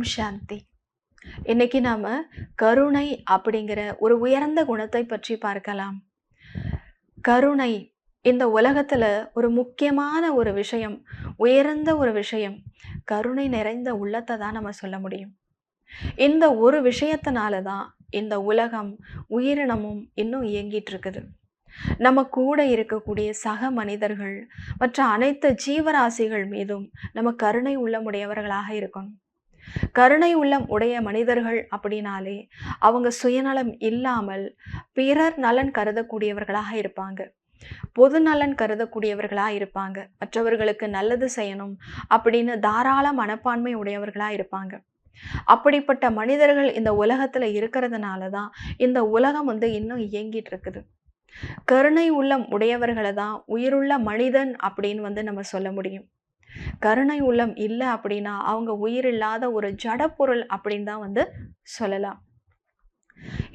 ஓம் சாந்தி. இன்னைக்கு நாம கருணை அப்படிங்கிற ஒரு உயர்ந்த குணத்தை பற்றி பார்க்கலாம். கருணை இந்த உலகத்துல ஒரு முக்கியமான ஒரு விஷயம் உயர்ந்த ஒரு விஷயம். கருணை நிறைந்த உள்ளத்தை தான் நம்ம சொல்ல முடியும். இந்த ஒரு விஷயத்தினால தான் இந்த உலகம் உயிரினமும் இன்னும் இயங்கிட்டு இருக்குது. நம்ம கூட இருக்கக்கூடிய சக மனிதர்கள் மற்ற அனைத்து ஜீவராசிகள் மீதும் நம்ம கருணை உள்ளமுடையவர்களாக இருக்கணும். கருணை உள்ளம் உடைய மனிதர்கள் அப்படின்னாலே அவங்க சுயநலம் இல்லாமல் பிறர் நலன் கருதக்கூடியவர்களாக இருப்பாங்க. பொது நலன் கருதக்கூடியவர்களாக இருப்பாங்க. மற்றவர்களுக்கு நல்லது செய்யணும் அப்படின்னு தாராள மனப்பான்மை உடையவர்களாக இருப்பாங்க. அப்படிப்பட்ட மனிதர்கள் இந்த உலகத்துல இருக்கிறதுனால தான் இந்த உலகம் வந்து இன்னும் இயங்கிட்டு இருக்குது. கருணை உள்ளம் உடையவர்களை தான் உயிருள்ள மனிதன் அப்படின்னு வந்து நம்ம சொல்ல முடியும். கருணை உள்ளம் இல்லை அப்படின்னா அவங்க உயிர் இல்லாத ஒரு ஜடப்பொருள் அப்படின்னு தான் வந்து சொல்லலாம்.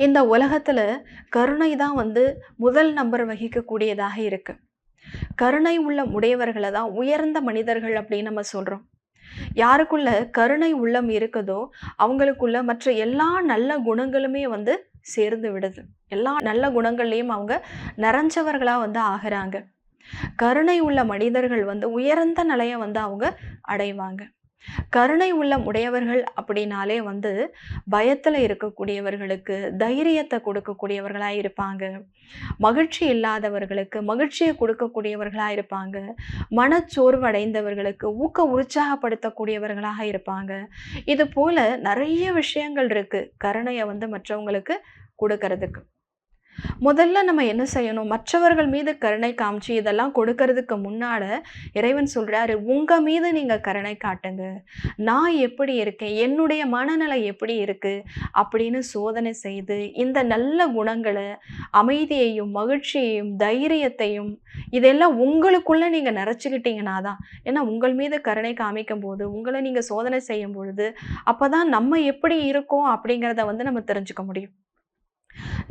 இந்த உலகத்தில் கருணை தான் வந்து முதல் நம்பர் வகிக்கக்கூடியதாக இருக்கு. கருணை உள்ளம் உடையவர்களை தான் உயர்ந்த மனிதர்கள் அப்படின்னு நம்ம சொல்கிறோம் யாருக்குள்ள கருணை உள்ளம் இருக்குதோ அவங்களுக்குள்ள மற்ற எல்லா நல்ல குணங்களுமே வந்து சேர்ந்து விடுது. எல்லா நல்ல குணங்கள்லையும் அவங்க நிறைஞ்சவர்களாக வந்து ஆகிறாங்க. கருணை உள்ள மனிதர்கள் வந்து உயர்ந்த நிலையை வந்து அவங்க அடைவாங்க. கருணை உள்ளம் உடையவர்கள் அப்படின்னாலே வந்து பயத்தில் இருக்கக்கூடியவர்களுக்கு தைரியத்தை கொடுக்கக்கூடியவர்களாக இருப்பாங்க. மகிழ்ச்சி இல்லாதவர்களுக்கு மகிழ்ச்சியை கொடுக்கக்கூடியவர்களாக இருப்பாங்க. மனச்சோர்வடைந்தவர்களுக்கு ஊக்க உற்சாகப்படுத்தக்கூடியவர்களாக இருப்பாங்க. இது போல நிறைய விஷயங்கள் இருக்கு கருணையை வந்து மற்றவங்களுக்கு கொடுக்கறதுக்கு. முதல்ல நம்ம என்ன செய்யணும்? மற்றவர்கள் மீது கருணை காமிச்சு இதெல்லாம் கொடுக்கறதுக்கு முன்னால இறைவன் சொல்றாரு உங்க மீது நீங்க கருணை காட்டுங்க. நான் எப்படி இருக்கேன்? என்னுடைய மனநிலை எப்படி இருக்கு? அப்படின்னு சோதனை செய்து இந்த நல்ல குணங்களை அமைதியையும் மகிழ்ச்சியையும் தைரியத்தையும் இதெல்லாம் உங்களுக்குள்ள நீங்க நிறைச்சுக்கிட்டீங்கன்னா தான். ஏன்னா உங்கள் மீது கருணை காமிக்கும் போது உங்களை நீங்க சோதனை செய்யும் பொழுது அப்பதான் நம்ம எப்படி இருக்கோம் அப்படிங்கிறத வந்து நம்ம தெரிஞ்சுக்க முடியும்.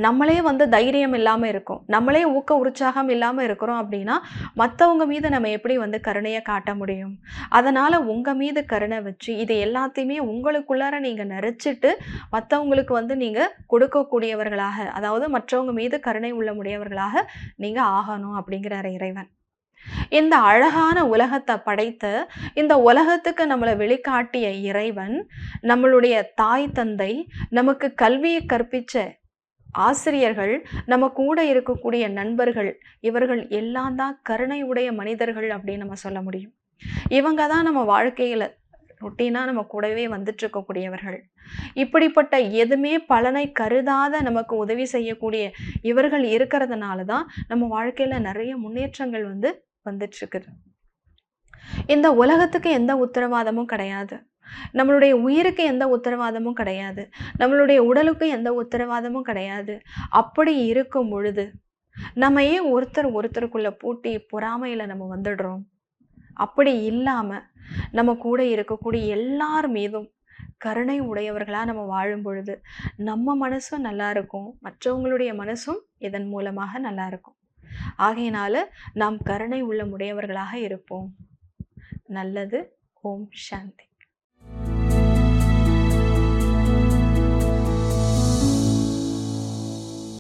நம்மளே வந்து தைரியம் இல்லாமல் இருக்கும். நம்மளே ஊக்க உற்சாகம் இல்லாமல் இருக்கிறோம் அப்படின்னா மற்றவங்க மீது நம்ம எப்படி வந்து கருணையை காட்ட முடியும்? அதனால் உங்கள் மீது கருணை வச்சு இது எல்லாத்தையுமே உங்களுக்குள்ளார நீங்கள் நிறைச்சிட்டு மற்றவங்களுக்கு வந்து நீங்கள் கொடுக்கக்கூடியவர்களாக அதாவது மற்றவங்க மீது கருணை உள்ள முடியவர்களாக நீங்கள் ஆகணும் அப்படிங்கிறார் இறைவன். இந்த அழகான உலகத்தை படைத்த இந்த உலகத்துக்கு நம்மளை வெளிக்காட்டிய இறைவன் நம்மளுடைய தாய் தந்தை நமக்கு கல்வியை கற்பிச்ச ஆசிரியர்கள் நம்ம கூட இருக்கக்கூடிய நண்பர்கள் இவர்கள் எல்லாம் தான் கருணை உடைய மனிதர்கள் அப்படின்னு நம்ம சொல்ல முடியும். இவங்க தான் நம்ம வாழ்க்கையில் ரொட்டீனாக நம்ம கூடவே வந்துட்டு இருக்கக்கூடியவர்கள். இப்படிப்பட்ட எதுவுமே பலனை கருதாத நமக்கு உதவி செய்யக்கூடிய இவர்கள் இருக்கிறதுனால தான் நம்ம வாழ்க்கையில் நிறைய முன்னேற்றங்கள் வந்து வந்துட்டுருக்குது இந்த உலகத்துக்கு எந்த உத்தரவாதமும் கிடையாது. நம்மளுடைய உயிருக்கு எந்த உத்தரவாதமும் கிடையாது. நம்மளுடைய உடலுக்கு எந்த உத்தரவாதமும் கிடையாது. அப்படி இருக்கும் பொழுது நம்ம ஏன் ஒருத்தர் ஒருத்தருக்குள்ளே பூட்டி பொறாமையில் நம்ம வந்துடுறோம். அப்படி இல்லாமல் நம்ம கூட இருக்கக்கூடிய எல்லார் மீதும் கருணை உடையவர்களாக நம்ம வாழும் பொழுது நம்ம மனசும் நல்லா இருக்கும். மற்றவங்களுடைய மனசும் இதன் மூலமாக நல்லா இருக்கும். ஆகையினால நாம் கருணை உள்ள உடையவர்களாக இருப்போம். நல்லது. ஓம் சாந்தி.